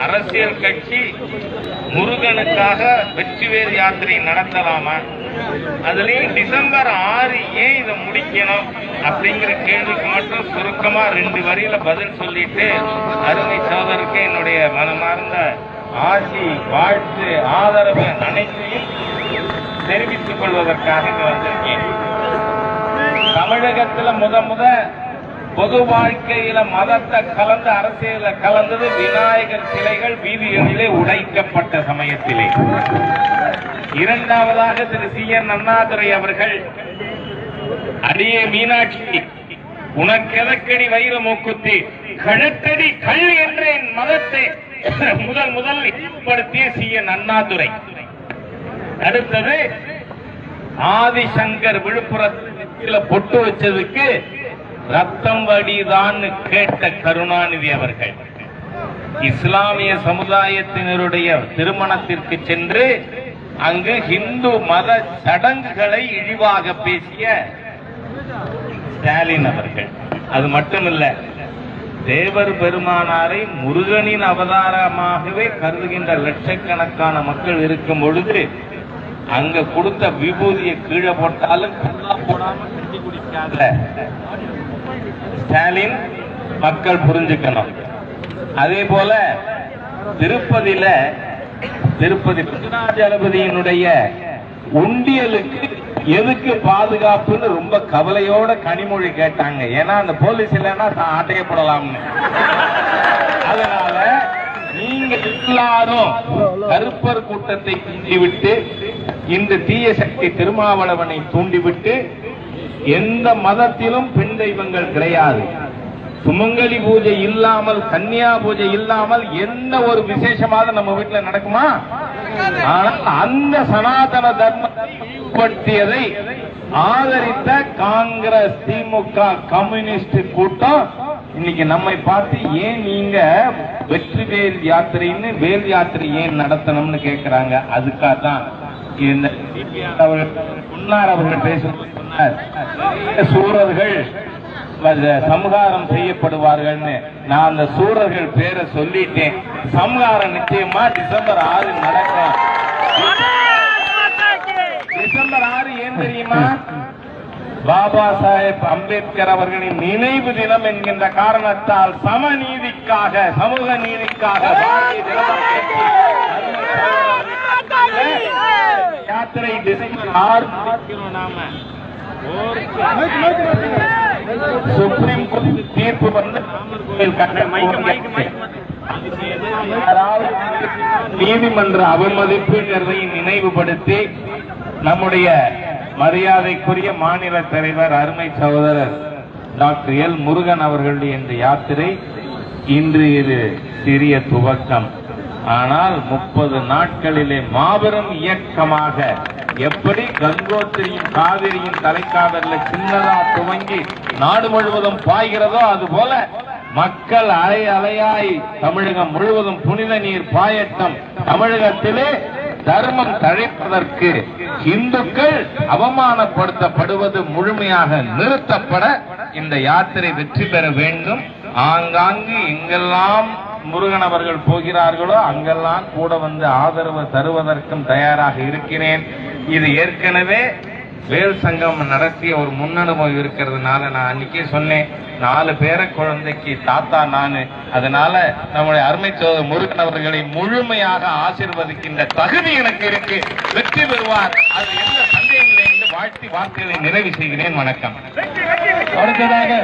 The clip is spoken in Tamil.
அரசியல் கட்சி முருகனுக்காக வெற்றிவேல் யாத்திரை நடத்தலாமா? அதுலயும் டிசம்பர் ஆறு ஏன் இதை முடிக்கணும் அப்படிங்கிற கேள்விக்கு மட்டும் சுருக்கமா ரெண்டு வரியில பதில் சொல்லிட்டு அருமை சோதருக்கு என்னுடைய மனமார்ந்த ஆசி வாழ்த்து ஆதரவு அனைத்தையும் தெரிவித்துக் கொள்வதற்காக இங்க வந்திருக்கேன். தமிழகத்துல முத முத பொது வாழ்க்கையில மதத்தை கலந்து அரசியல கலந்தது விநாயகர் சிலைகள் வீதிகளிலே உடைக்கப்பட்ட சமயத்திலே. இரண்டாவதாக திரு சி என் அண்ணாதுரை அவர்கள் அடியே மீனாட்சி உனக்கெதக்கடி வைர மூக்குத்தி? கழுத்தடி கல் என்ற என் மதத்தை முதல் முதல் ஏற்படுத்திய சி என் அண்ணாதுரை அடுத்தது ஆதிசங்கர் விழுப்புரத்தில் பொட்டு வச்சதுக்கு ரத்தம் வடிதான்னு கேட்ட கருணாநிதி அவர்கள் இஸ்லாமிய சமுதாயத்தினருடைய திருமணத்திற்கு சென்று அங்கு இந்து மத சடங்குகளை இழிவாக பேசிய ஸ்டாலின் அவர்கள். அது மட்டுமல்ல தேவர் பெருமானாரை முருகனின் அவதாரமாகவே கருதுகின்ற லட்சக்கணக்கான மக்கள் இருக்கும் பொழுது அங்க கொடுத்த விபூதியை கீழே போட்டாலும் போடாம கட்டி குடிக்காத ஸ்டாலின் மக்கள் புரிஞ்சுக்கணும். அதே போல திருப்பதியில திருப்பதி வெங்கடாஜலபதியினுடைய உண்டியலுக்கு எதுக்கு பாதுகாப்புன்னு ரொம்ப கவலையோட கனிமொழி கேட்டாங்க. ஏன்னா அந்த போலீஸ் இல்லைன்னா ஆட்டையப்படலாம்னு அதனால நீங்க எல்லாரும் கருப்பர் கூட்டத்தை தூண்டிவிட்டு இந்த தீய சக்தி திருமாவளவனை தூண்டிவிட்டு எந்த மதத்திலும் பெண் தெய்வங்கள் கிடையாது. சுமங்கலி பூஜை இல்லாமல் கன்னியா பூஜை இல்லாமல் என்ன ஒரு விசேஷமாக நம்ம வீட்டில் நடக்குமா? ஆனால் அந்த சனாதன தர்மத்தை ஆதரித்த காங்கிரஸ் திமுக கம்யூனிஸ்ட் கூட்டம் இன்னைக்கு நம்மை பார்த்து ஏன் நீங்க வெற்றி வேல் யாத்திரைன்னு வேல் யாத்திரை ஏன் நடத்தணும்னு கேட்கிறாங்க அதுக்காக தான் அவர்கள் முன்னார் அவர்கள் சூரர்கள் வ- சம்ஹாரம் செய்யப்படுவார்கள்னு நான் அந்த சூரர்கள் பேரை சொல்லிட்டேன். சம்ஹாரம் நிச்சயமா டிசம்பர் ஆறு நடக்கும். டிசம்பர் ஆறு ஏன் தெரியுமா? பாபா சாஹேப் அம்பேத்கர் அவர்களின் நினைவு தினம் என்கின்ற காரணத்தால் சமநீதிக்காக சமூக நீதிக்காக யாத்திரை டிசம்பர் ஆறு நாம சுப்ரீம் கோர்ட் தீர்ப்பு வந்து ராமர் கோயில் நீதிமன்ற அவமதிப்புங்கிறதை நினைவுபடுத்தி நம்முடைய மரியாதைக்குரிய மாநில தலைவர் அருமை சகோதரர் டாக்டர் எல் முருகன் அவர்களுடைய இந்த யாத்திரை இன்று இது சிறிய துவக்கம். ஆனால் முப்பது நாட்களிலே மாபெரும் இயக்கமாக எப்படி கங்கோத்திரியும் காவிரியும் தலைக்காவிரில சின்னதா துவங்கி நாடு முழுவதும் பாய்கிறதோ அது போல மக்கள் அலை அலையாய் தமிழகம் முழுவதும் புனித நீர் பாயட்டம். தமிழகத்திலே தர்மம் தழைப்பதற்கு இந்துக்கள் அவமானப்படுத்தப்படுவது முழுமையாக நிறுத்தப்பட இந்த யாத்திரை வெற்றி பெற வேண்டும். ஆங்காங்கு எங்கெல்லாம் முருகன் அவர்கள் போகிறார்களோ அங்கெல்லாம் கூட வந்து ஆதரவு தருவதற்கும் தயாராக இருக்கிறேன். இது ஏற்கனவே வேல் சங்கம் நடத்திய ஒரு முன்னனுபவம் இருக்கிறதுனால நான் அன்னைக்கே சொன்னேன் நாலு பேர குழந்தைக்கு தாத்தா நானு. அதனால நம்முடைய அருமை சோதர் முருகன் அவர்களை முழுமையாக ஆசீர்வதிக்கின்ற தகுதி எனக்கு இருக்கு. வெற்றி பெறுவார். அது எந்த சந்தேகம் இல்லை என்று வாழ்த்தி வார்த்தைகளை நிறைவு செய்கிறேன். வணக்கம். அடுத்ததாக.